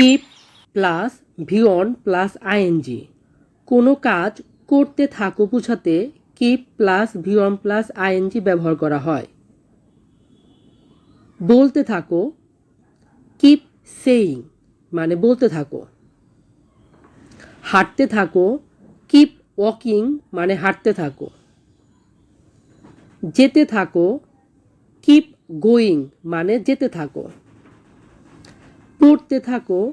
Keep plus V one plus ING. কোনো কাজ করতে থাকো বোঝাতে keep plus V one plus ING ব্যবহার করা হয়। বলতে থাকো, কিপ সেইং মানে বলতে থাকো। হাঁটতে থাকো, কিপ ওয়াকিং মানে হাঁটতে থাকো। যেতে থাকো, কিপ গোয়িং মানে যেতে থাকো। পড়তে থাকো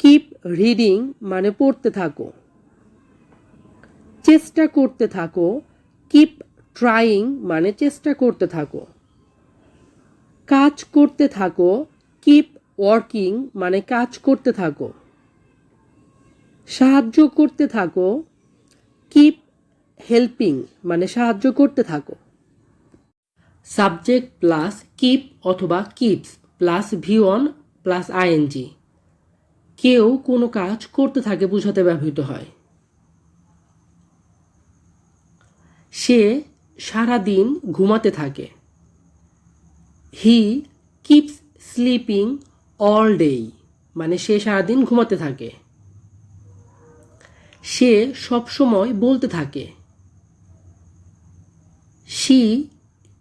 কিপ রিডিং মানে পড়তে থাকো। চেষ্টা করতে থাকো। কিপ ট্রাইং মানে চেষ্টা করতে থাকো। কাজ করতে থাকো। কিপ ওয়ার্কিং মানে কাজ করতে থাকো। সাহায্য করতে থাকো। কিপ হেল্পিং মানে সাহায্য করতে থাকো। সাবজেক্ট প্লাস কিপ অথবা keeps plus V one plus ING কেউ কোনো কাজ করতে থাকে বোঝাতে ব্যবহৃত হয়। সে সারাদিন ঘুমাতে থাকে। He keeps sleeping all day মানে সে সারাদিন ঘুমাতে থাকে। সে সবসময় বলতে থাকে। শি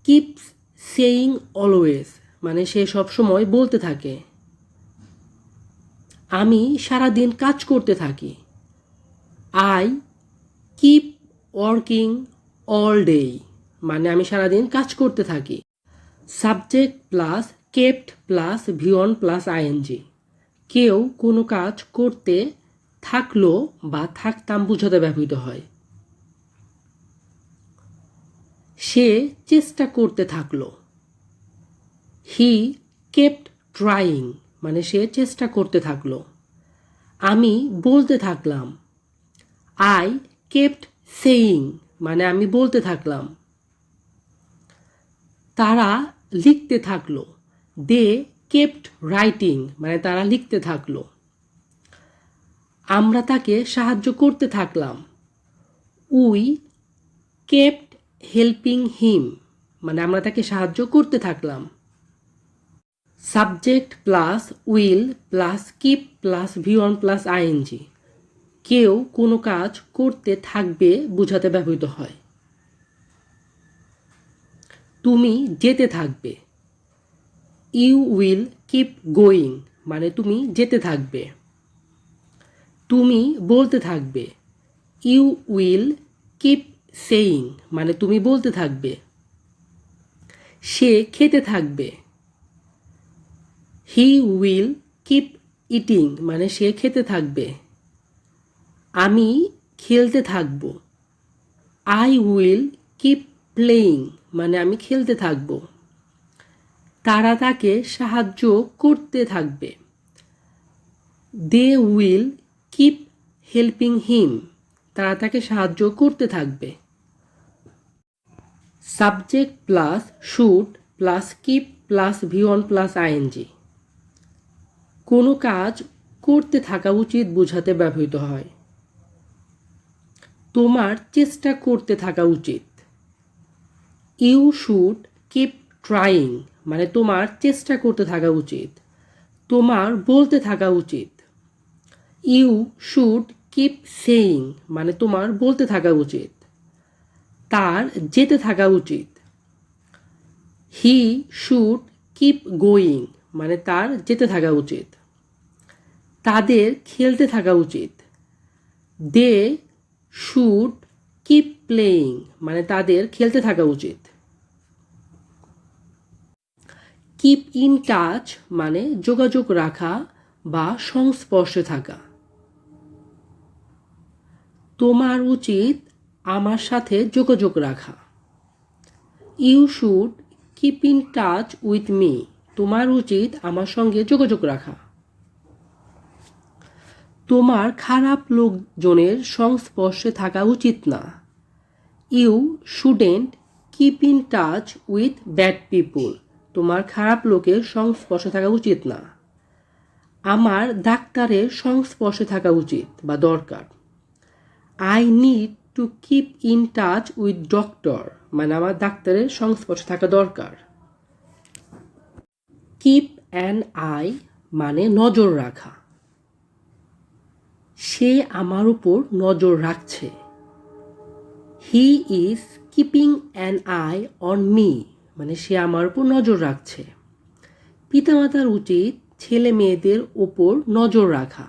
কিপস সেইং অলওয়েজ মানে সে সবসময় বলতে থাকে। আমি সারাদিন কাজ করতে থাকি। I keep working all day মানে আমি সারাদিন কাজ করতে থাকি। Subject plus kept plus V one plus ING কেউ কোনো কাজ করতে থাকল বা থাকতাম বোঝাতে ব্যবহৃত হয়। সে চেষ্টা করতে থাকল। হি কেপ্ট ট্রাইং মানে সে চেষ্টা করতে থাকল। আমি বলতে থাকলাম আই কেপ্ট সেইং মানে আমি বলতে থাকলাম। তারা লিখতে থাকল দে কেপ্ট রাইটিং মানে তারা লিখতে থাকল। আমরা তাকে সাহায্য করতে থাকলাম। উই কেপ্ট হেল্পিং হিম মানে আমরা তাকে সাহায্য করতে থাকলাম। Subject plus will plus keep plus V one plus ING. কেউ কোনো কাজ করতে থাকবে বোঝাতে ব্যবহৃত হয়। তুমি যেতে থাকবে। ইউ উইল কিপ গোয়িং মানে তুমি যেতে থাকবে। তুমি বলতে থাকবে। ইউ উইল কিপ সেইং মানে তুমি বলতে থাকবে। সে খেতে থাকবে। হি উইল কিপ ইটিং মানে সে খেতে থাকবে। আমি খেলতে থাকব। আই উইল কিপ প্লেয়িং মানে আমি খেলতে থাকব। তারা তাকে সাহায্য করতে থাকবে। They will keep helping him তারা তাকে সাহায্য করতে থাকবে। Subject plus should plus keep plus V one plus ING কোনো কাজ করতে থাকা উচিত বোঝাতে ব্যবহৃত হয়। তোমার চেষ্টা করতে থাকা উচিত। ইউ শুড কিপ ট্রাইং মানে তোমার চেষ্টা করতে থাকা উচিত। তোমার বলতে থাকা উচিত। ইউ শুড কিপ সেইং মানে তোমার বলতে থাকা উচিত। তার যেতে থাকা উচিত। হি শুড কিপ গোয়িং মানে তার যেতে থাকা উচিত। তাদের খেলতে থাকা উচিত। দে শুড কিপ প্লেয়িং মানে তাদের খেলতে থাকা উচিত। কিপ ইন টাচ মানে যোগাযোগ রাখা বা সংস্পর্শে থাকা। তোমার উচিত আমার সাথে যোগাযোগ রাখা। You should keep in touch with me তোমার উচিত আমার সঙ্গে যোগাযোগ রাখা। তোমার খারাপ লোকজনের সংস্পর্শে থাকা উচিত না। You shouldn't keep in touch with bad people তোমার খারাপ লোকের সংস্পর্শে থাকা উচিত না। আমার ডাক্তারের সংস্পর্শে থাকা উচিত বা দরকার। I need to keep in touch with doctor মানে আমার ডাক্তারের সংস্পর্শে থাকা দরকার। কিপ অ্যান আই মানে নজর রাখা। সে আমার উপর নজর রাখছে। He is keeping an eye on me মানে সে আমার উপর নজর রাখছে। পিতামাতার উচিত ছেলে মেয়েদের ওপর নজর রাখা।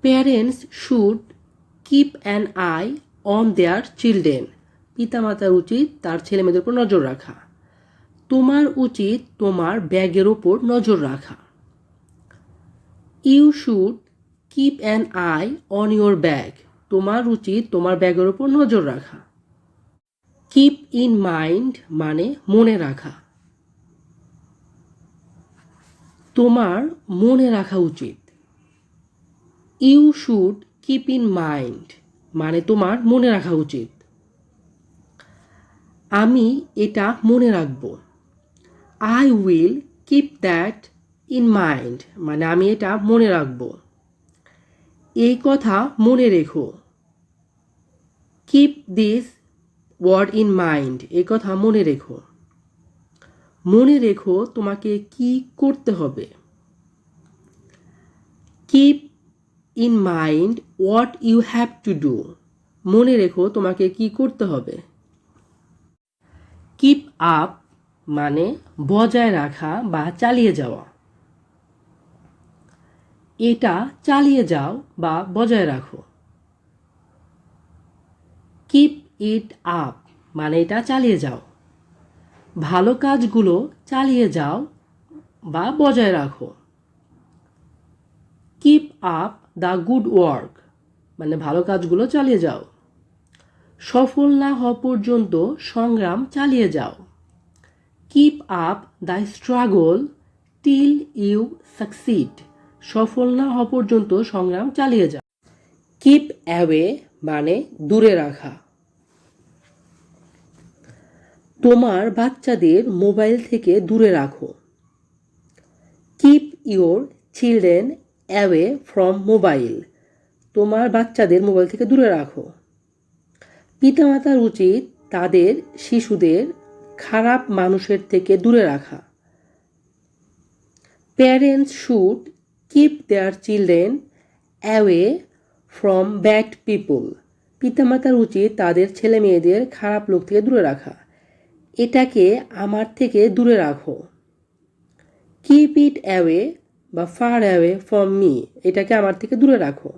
Parents should keep an eye on their children পিতামাতার উচিত তার ছেলে মেয়েদের উপর নজর রাখা। তোমার উচিত তোমার ব্যাগের ওপর নজর রাখা। You should keep an eye on your bag তোমার উচিত তোমার ব্যাগের ওপর নজর রাখা। কিপ ইন মাইন্ড মানে মনে রাখা। তোমার মনে রাখা উচিত। You should keep in mind মানে তোমার মনে রাখা উচিত। আমি এটা মনে রাখব। I will keep that in mind মানে আমি এটা মনে রাখব। এই কথা মনে রেখো। Keep this word in mind এই কথা মনে রেখো। মনে রেখো তোমাকে কি করতে হবে। Keep in mind what you have to do মনে রেখো তোমাকে কি করতে হবে। কিপ আপ মানে বজায় রাখা বা চালিয়ে যাওয়া। এটা চালিয়ে যাও বা বজায় রাখো। কিপ ইট আপ মানে এটা চালিয়ে যাও। ভালো কাজগুলো চালিয়ে যাও বা বজায় রাখো। Keep up the good work মানে ভালো কাজগুলো চালিয়ে যাও। সফল না হওয়া পর্যন্ত সংগ্রাম চালিয়ে যাও। Keep up the struggle till you succeed সফল না হওয়া পর্যন্ত সংগ্রাম চালিয়ে যাও কিপ অ্যাওয়ে মানে দূরে রাখা। তোমার বাচ্চাদের মোবাইল থেকে দূরে রাখো। Keep your children away from mobile তোমার বাচ্চাদের মোবাইল থেকে দূরে রাখো। পিতামাতার উচিত তাদের শিশুদের খারাপ মানুষের থেকে দূরে রাখা। Parents should keep their children away from bad people পিতামাতার উচিত তাদের ছেলে মেয়েদের খারাপ লোক থেকে দূরে রাখা। এটাকে আমার থেকে দূরে রাখো। কিপ ইট অ্যাওয়ে বা ফার অ্যাওয়ে ফ্রম মি এটাকে আমার থেকে দূরে রাখো।